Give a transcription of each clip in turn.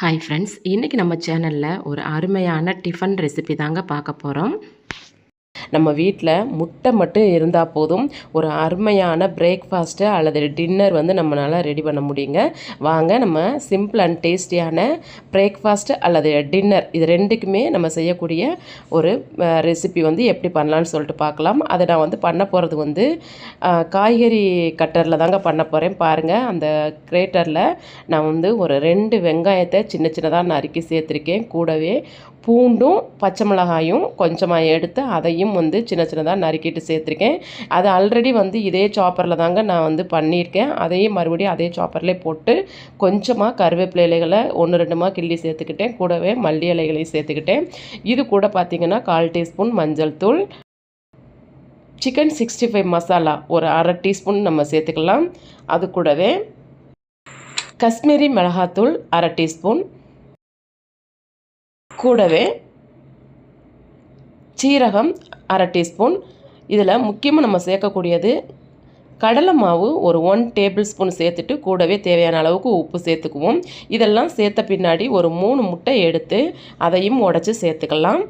Hi friends இன்றைக்கி நம்ம சேனலில் ஒரு அருமையான டிஃபன் ரெசிபி தாங்க பார்க்க போகிறோம் நம்ம வீட்டில் முட்டை மட்டும் இருந்தால் போதும். ஒரு அருமையான பிரேக்ஃபாஸ்ட்டு அல்லது டின்னர் வந்து நம்மளால் ரெடி பண்ண முடியுங்க. வாங்க நம்ம சிம்பிள் அண்ட் டேஸ்டியான பிரேக்ஃபாஸ்ட்டு அல்லது டின்னர் இது ரெண்டுக்குமே நம்ம செய்யக்கூடிய ஒரு ரெசிபி வந்து எப்படி பண்ணலான்னு சொல்லிட்டு பார்க்கலாம். அதை நான் வந்து பண்ண போகிறது வந்து காய்கறி கட்டரில் தாங்க பண்ண போகிறேன் பாருங்கள் அந்த கிரேட்டரில் நான் வந்து ஒரு ரெண்டு வெங்காயத்தை சின்ன சின்னதாக நறுக்கி சேர்த்துருக்கேன். கூடவே பூண்டும் பச்சை மிளகாயும் கொஞ்சமாக எடுத்து அதையும் வந்து சின்ன சின்னதாக நறுக்கிட்டு சேர்த்துருக்கேன். அது ஆல்ரெடி வந்து இதே சாப்பரில் தாங்க நான் வந்து பண்ணியிருக்கேன். அதையும் மறுபடியும் அதே சாப்பர்லேயே போட்டு கொஞ்சமாக கருவேப்பிலை இலைகளை ஒன்று ரெண்டுமா கிள்ளி சேர்த்துக்கிட்டேன். கூடவே மல்லி இலைகளையும் சேர்த்துக்கிட்டேன். இது கூட பார்த்திங்கன்னா கால் டீஸ்பூன் மஞ்சள் தூள் சிக்கன் சிக்ஸ்டி ஃபைவ் மசாலா ஒரு அரை டீஸ்பூன் நம்ம சேர்த்துக்கலாம். அது கூடவே காஷ்மீரி மிளகாத்தூள் அரை டீஸ்பூன் கூடவே சீரகம் அரை டீஸ்பூன். இதில் முக்கியமாக நம்ம சேர்க்கக்கூடியது கடலை மாவு ஒரு ஒன் டேபிள் ஸ்பூன் சேர்த்துட்டு கூடவே தேவையான அளவுக்கு உப்பு சேர்த்துக்குவோம். இதெல்லாம் சேர்த்த பின்னாடி ஒரு மூணு முட்டை எடுத்து அதையும் உடச்சி சேர்த்துக்கலாம்.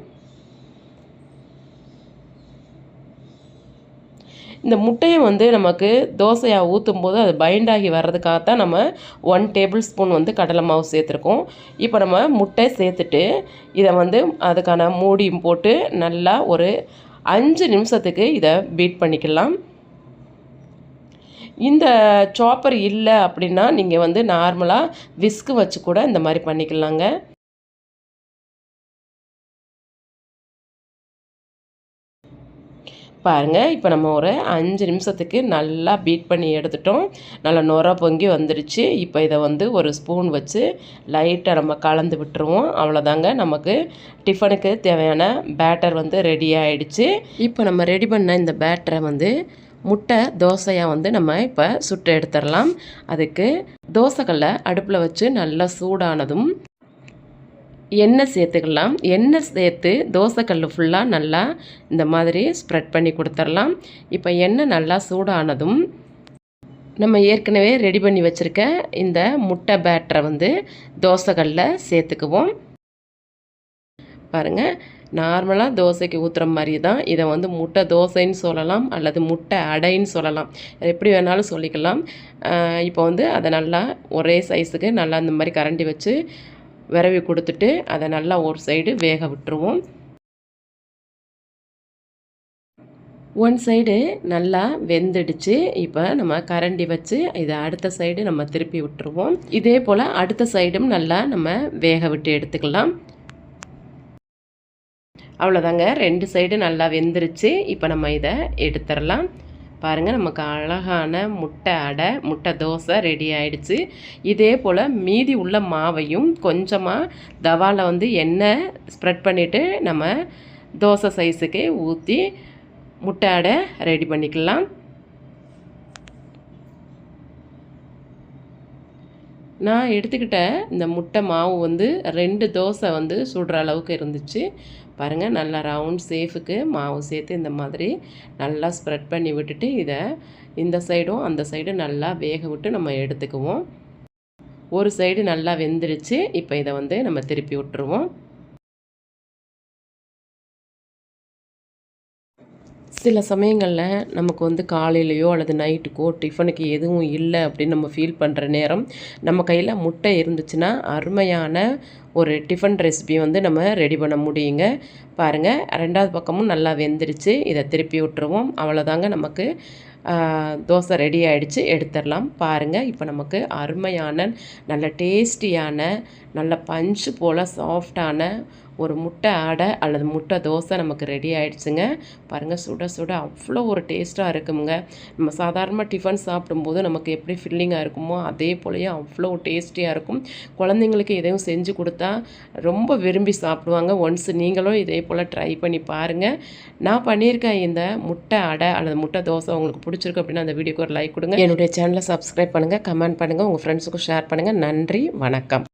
இந்த முட்டையை வந்து நமக்கு தோசையாக ஊற்றும் போது அது பைண்டாகி வர்றதுக்காகத்தான் நம்ம ஒன் டேபிள் ஸ்பூன் வந்து கடலை மாவு சேர்த்துருக்கோம். இப்போ நம்ம முட்டை சேர்த்துட்டு இதை வந்து அதுக்கான மூடியும் போட்டு நல்லா ஒரு அஞ்சு நிமிஷத்துக்கு இதை பீட் பண்ணிக்கலாம். இந்த சாப்பர் இல்லை அப்படின்னா நீங்கள் வந்து நார்மலாக விஸ்கு வச்சு கூட இந்த மாதிரி பண்ணிக்கலாங்க. பாருங்கள் இப்போ நம்ம ஒரு அஞ்சு நிமிஷத்துக்கு நல்லா பீட் பண்ணி எடுத்துட்டோம். நல்லா நுர பொங்கி வந்துடுச்சு இப்போ இதை வந்து ஒரு ஸ்பூன் வச்சு லைட்டாக நம்ம கலந்து விட்டுருவோம். அவ்வளோதாங்க நமக்கு டிஃபனுக்கு தேவையான பேட்டர் வந்து ரெடி ஆகிடுச்சு இப்போ நம்ம ரெடி பண்ண இந்த பேட்டரை வந்து முட்டை தோசையாக வந்து நம்ம இப்போ சுட்டு எடுத்துடலாம் அதுக்கு தோசைக்கல்லை அடுப்பில் வச்சு நல்லா சூடானதும் எண்ணெய் சேர்த்துக்கலாம். எண்ணெய் சேர்த்து தோசைக்கல் ஃபுல்லாக நல்லா இந்த மாதிரி ஸ்ப்ரெட் பண்ணி கொடுத்துடலாம். இப்போ எண்ணெய் நல்லா சூடானதும் நம்ம ஏற்கனவே ரெடி பண்ணி வச்சுருக்க இந்த முட்டை பேட்டரை வந்து தோசைக்கல்லில் சேர்த்துக்குவோம். பாருங்கள் நார்மலாக தோசைக்கு ஊற்றுற மாதிரி தான் இதை வந்து முட்டை தோசைன்னு சொல்லலாம் அல்லது முட்டை அடைன்னு சொல்லலாம். எப்படி வேணாலும் சொல்லிக்கலாம். இப்போ வந்து அதை நல்லா ஒரே சைஸுக்கு நல்லா இந்த மாதிரி கரண்டி வச்சு விரவி கொடுத்துட்டு அதை நல்லா ஒரு சைடு வேக விட்டுருவோம். ஒன் சைடு நல்லா வெந்துடுச்சு. இப்போ நம்ம கரண்டி வச்சு இதை அடுத்த சைடு நம்ம திருப்பி விட்டுருவோம். இதே போல் அடுத்த சைடும் நல்லா நம்ம வேக விட்டு எடுத்துக்கலாம். அவ்வளோதாங்க ரெண்டு சைடு நல்லா வெந்துருச்சு. இப்போ நம்ம இதை எடுத்துடலாம். பாருங்கள் நமக்கு அழகான முட்டை அடை முட்டை தோசை ரெடி ஆயிடுச்சு. இதே போல் மீதி உள்ள மாவையும் கொஞ்சமாக தவாவில் வந்து எண்ணெய் ஸ்ப்ரெட் பண்ணிவிட்டு நம்ம தோசை சைஸுக்கு ஊற்றி முட்டை அடை ரெடி பண்ணிக்கலாம். நான் எடுத்துக்கிட்ட இந்த முட்டை மாவு வந்து ரெண்டு தோசை வந்து சுடுற அளவுக்கு இருந்துச்சு. பாருங்கள் நல்லா ரவுண்ட் சேஃபுக்கு மாவு சேர்த்து இந்த மாதிரி நல்லா ஸ்ப்ரெட் பண்ணி விட்டுட்டு இதை இந்த சைடும் அந்த சைடும் நல்லா வேக விட்டு நம்ம எடுத்துக்குவோம். ஒரு சைடு நல்லா வெந்துருச்சு. இப்போ இதை வந்து நம்ம திருப்பி விட்டுருவோம். சில சமயங்களில் நமக்கு வந்து காலையிலையோ அல்லது நைட்டுக்கோ டிஃபனுக்கு எதுவும் இல்லை அப்படின்னு நம்ம ஃபீல் பண்ணுற நேரம் நம்ம கையில் முட்டை இருந்துச்சுன்னா அருமையான ஒரு டிஃபன் ரெசிபி வந்து நம்ம ரெடி பண்ண முடியுங்க. பாருங்கள் ரெண்டாவது பக்கமும் நல்லா வெந்துருச்சு. இதை திருப்பி விட்டுருவோம் அவ்வளோதாங்க நமக்கு தோசை ரெடி ஆகிடுச்சு எடுத்துடலாம். பாருங்கள் இப்போ நமக்கு அருமையான நல்ல டேஸ்டியான நல்ல பஞ்சு போல் சாஃப்டான ஒரு முட்டை அடை அல்லது முட்டை தோசை நமக்கு ரெடி ஆகிடுச்சுங்க பாருங்கள் சுட சுட அவ்வளோ ஒரு டேஸ்ட்டாக இருக்குங்க. நம்ம சாதாரணமாக டிஃபன் சாப்பிடும்போது நமக்கு எப்படி ஃபில்லிங்காக இருக்குமோ அதே போலயே அவ்வளோ டேஸ்டியாக இருக்கும். குழந்தைங்களுக்கு எதையும் செஞ்சு கொடுத்தா ரொம்ப விரும்பி சாப்பிடுவாங்க. ஒன்ஸ் நீங்களும் இதே போல் ட்ரை பண்ணி பாருங்கள் நான் பண்ணியிருக்கேன் இந்த முட்டை அடை அல்லது முட்டை தோசை. உங்களுக்கு பிடிச்சிருக்கு அப்படின்னா அந்த வீடியோக்கு ஒரு லைக் கொடுங்க. என்னுடைய சேனலை சப்ஸ்கிரைப் பண்ணுங்கள் கமெண்ட் பண்ணுங்கள் உங்கள் ஃப்ரெண்ட்ஸுக்கும் ஷேர் பண்ணுங்கள் நன்றி வணக்கம்.